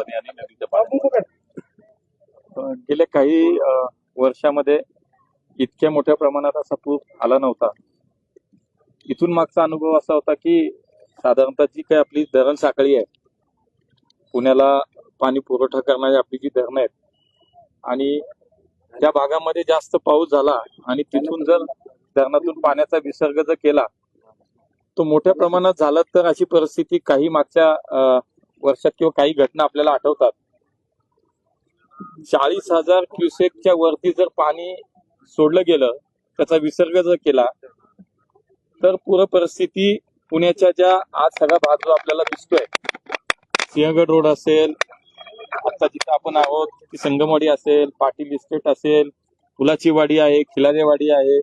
पाणी आणि नदीचं पाणी गेल्या काही वर्षामध्ये इतक्या मोठ्या प्रमाणात असा पूर आला नव्हता. इथून मागचा अनुभव असा होता की साधारणतः जी काही आपली धरण साखळी आहे पुण्याला पाणी पुरवठा करणारी आपली जी धरणं आहेत आणि त्या भागामध्ये जास्त पाऊस झाला आणि तिथून जर धरणातून पाण्याचा विसर्ग जर केला तो मोठ्या प्रमाणात झाला तर अशी परिस्थिती काही मागच्या अं, वर्षात किंवा काही घटना आपल्याला आठवतात. चाळीस हजार क्युसेकच्या वरती जर पाणी सोडलं गेलं त्याचा विसर्ग जर केला तर पूर परिस्थिती पुण्याच्या ज्या आज सगळा भाग जो आपल्याला दिसतोय. सिंहगड रोड असेल आता जिथे आपण आहोत ती संगमवाडी असेल पाटील इस्टेट असेल फुलाची वाडी आहे खिलारेवाडी आहे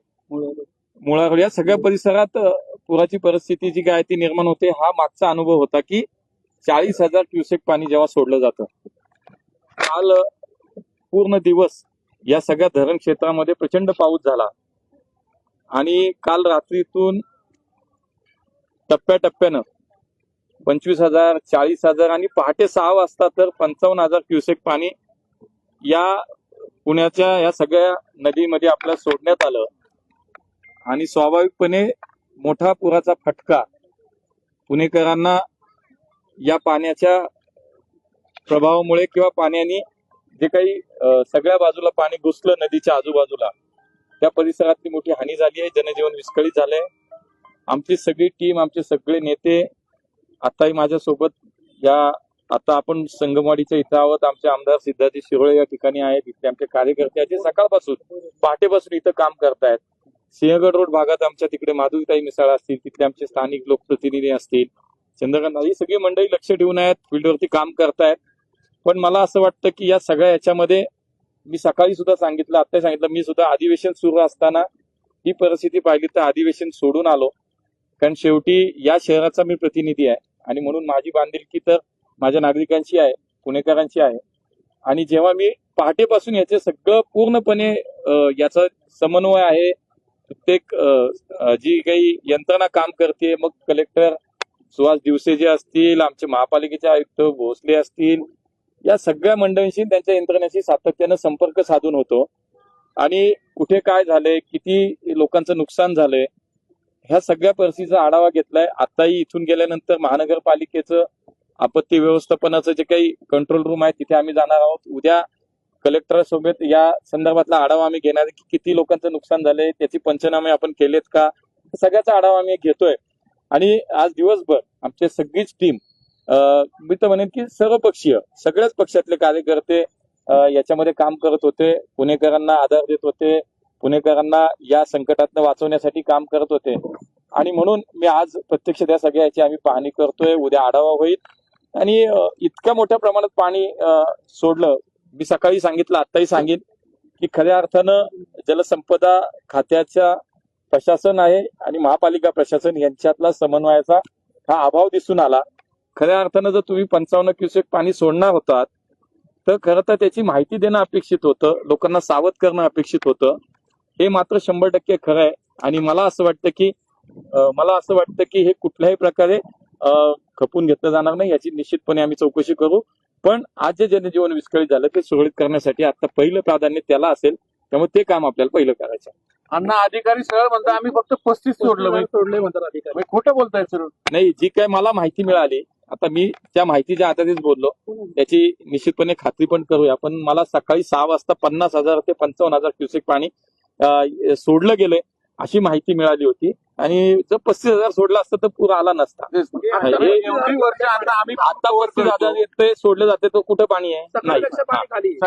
मुळागड या सगळ्या परिसरात पुराची परिस्थिती जी काय ती निर्माण होते हा मागचा अनुभव होता की चाळीस हजार क्युसेक पाणी जेव्हा सोडलं जातं काल पूर्ण दिवस या सगळ्या धरण क्षेत्रामध्ये प्रचंड पाऊस झाला. आणि काल रात्रीतून टप्प्याटप्प्यानं पंचवीस हजार चाळीस हजार आणि पहाटे सहा वाजता तर पंचावन्न हजार क्युसेक पाणी या पुण्याच्या या सगळ्या नदीमध्ये आपल्याला सोडण्यात आलं. आणि स्वाभाविकपणे मोठा पुराचा फटका पुणेकरांना या पाण्याच्या प्रभावामुळे किंवा पाण्याने जे काही सगळ्या बाजूला पाणी घुसलं नदीच्या आजूबाजूला त्या परिसरातली मोठी हानी झाली आहे जनजीवन विस्कळीत झालंय. आमची सगळी टीम आमचे सगळे नेते आताही माझ्यासोबत या आता आपण संगमवाडीच्या इथं आहोत. आमचे आमदार सिद्धार्थी शिरोळे या ठिकाणी आहेत. इथले आमचे कार्यकर्ते आहेत जे सकाळपासून पहाटेपासून इथं काम करतायत. सिंहगड रोड भागात आमच्या तिकडे माधुरीताई मिसाळ असतील तिथले आमचे स्थानिक लोकप्रतिनिधी असतील चंद्रकांत ही सगळी मंडळी लक्ष ठेवून आहेत फील्डवरती काम करतायत. पण मला असं वाटतं की या सगळ्या याच्यामध्ये मी सकाळी सुद्धा सांगितलं आता सांगितलं मी सुद्धा अधिवेशन सुरू असताना ही परिस्थिती पाहिली तर अधिवेशन सोडून आलो. कारण शेवटी या शहराचा मी प्रतिनिधी आहे आणि म्हणून माझी बांधिलकी तर माझ्या नागरिकांची आहे पुणेकरांची आहे. आणि जेव्हा मी पहाटेपासून याचे सगळं पूर्णपणे याचा समन्वय आहे प्रत्येक जी काही यंत्रणा काम करते मग कलेक्टर सुहास दिवसे जे असतील आमचे महापालिकेचे आयुक्त भोसले असतील या सगळ्या मंडळींशी त्यांच्या यंत्रणेशी सातत्यानं संपर्क साधून होतो. आणि कुठे काय झालंय किती लोकांचं नुकसान झालंय ह्या सगळ्या परिस्थितीचा आढावा घेतलाय. आताही इथून गेल्यानंतर महानगरपालिकेचं आपत्ती व्यवस्थापनाचं जे काही कंट्रोल रूम आहे तिथे आम्ही जाणार आहोत. उद्या कलेक्टरसोबत या संदर्भातला आढावा आम्ही घेणार की किती लोकांचं नुकसान झालंय त्याची पंचनामे आपण केलेत का? सगळ्याचा आढावा आम्ही घेतोय. आणि आज दिवसभर आमची सगळीच टीम मी तर म्हणेन की सर्वपक्षीय सगळ्याच पक्षातले कार्यकर्ते अं, याच्यामध्ये काम करत होते पुणेकरांना आधार देत होते पुणेकरांना या संकटातनं वाचवण्यासाठी काम करत होते. आणि म्हणून मी आज प्रत्यक्ष त्या सगळ्या आम्ही पाहणी करतोय उद्या आढावा होईल. आणि इतक्या मोठ्या प्रमाणात पाणी सोडलं मी सकाळी सांगितलं आत्ताही सांगेन की खऱ्या अर्थानं जलसंपदा खात्याच्या प्रशासन आहे आणि महापालिका प्रशासन यांच्यातला समन्वयाचा हा अभाव दिसून आला. खऱ्या अर्थानं जर तुम्ही पंचावन्न क्युसेक पाणी सोडणार होतात तर खरं तर त्याची माहिती देणं अपेक्षित होतं लोकांना सावध करणं अपेक्षित होतं. हे मात्र शंभर टक्के खरं आहे. आणि मला असं वाटतं की मला असं वाटतं की हे कुठल्याही प्रकारे खपून घेतलं जाणार नाही याची निश्चितपणे आम्ही चौकशी करू. पण आज जे जनजीवन विस्कळीत झालं ते सुरळीत करण्यासाठी आता पहिलं प्राधान्य त्याला असेल. त्यामुळे ते काम आपल्याला पहिलं करायचं अण्णा अधिकारी सरळ म्हणतात आम्ही फक्त पस्तीस सोडलं सोडले म्हणतात अधिकारी. खोटं बोलताय सर. नाही जी काय मला माहिती मिळाली आता मी त्या माहितीच्या आधारेच बोललो. त्याची निश्चितपणे खात्री पण करूया पण मला सकाळी सहा वाजता पन्नास हजार ते पंचावन्न हजार क्युसेक पाणी सोडलं गेलंय अशी माहिती मिळाली होती. आणि जर पस्तीस हजार सोडलं असतं तर पूर आला नसता. आता वरती हजार येते सोडले जाते तर कुठं पाणी आहे? नाही.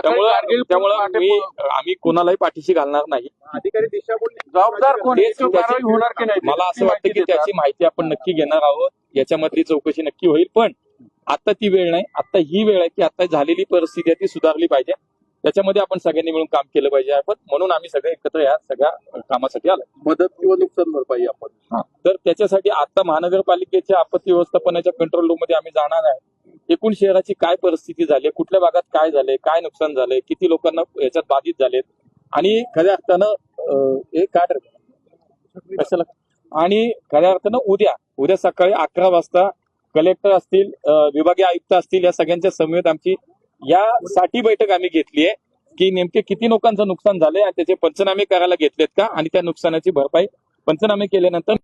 त्यामुळं त्यामुळं मी आम्ही कोणालाही पाठीशी घालणार नाही. अधिकारी दिशाभूल जबाबदार कोण तेच याची त्याची- कारवाई होणार की नाही? मला असं वाटतं की त्याची माहिती आपण नक्की घेणार आहोत. याच्यामधली चौकशी नक्की होईल पण आता ती वेळ नाही. आता ही वेळ आहे की आता झालेली परिस्थिती आहे ती सुधारली पाहिजे. त्याच्यामध्ये आपण सगळ्यांनी मिळून काम केलं पाहिजे. आपण म्हणून आम्ही सगळे एकत्र या सगळ्या कामासाठी आलो. मदत किंवा नुकसान भरपाई आपण. तर त्याच्यासाठी आता महानगरपालिकेच्या आपत्ती व्यवस्थापनाच्या कंट्रोल रूममध्ये आम्ही जाणार आहे. एकूण शहराची काय परिस्थिती झाली कुठल्या भागात काय झालंय? काय नुकसान झालंय? किती लोकांना याच्यात बाधित झालेत? आणि खऱ्या अर्थानं हे काय? कशाला? आणि खऱ्या अर्थानं उद्या उद्या सकाळी अकरा वाजता कलेक्टर असतील विभागीय आयुक्त असतील या सगळ्यांच्या समवेत आमची यासाठी बैठक आम्ही घेतली आहे की नेमके किती लोकांचं नुकसान झालंय आणि त्याचे पंचनामे करायला घेतलेत का? आणि त्या नुकसानाची भरपाई पंचनामे केल्यानंतर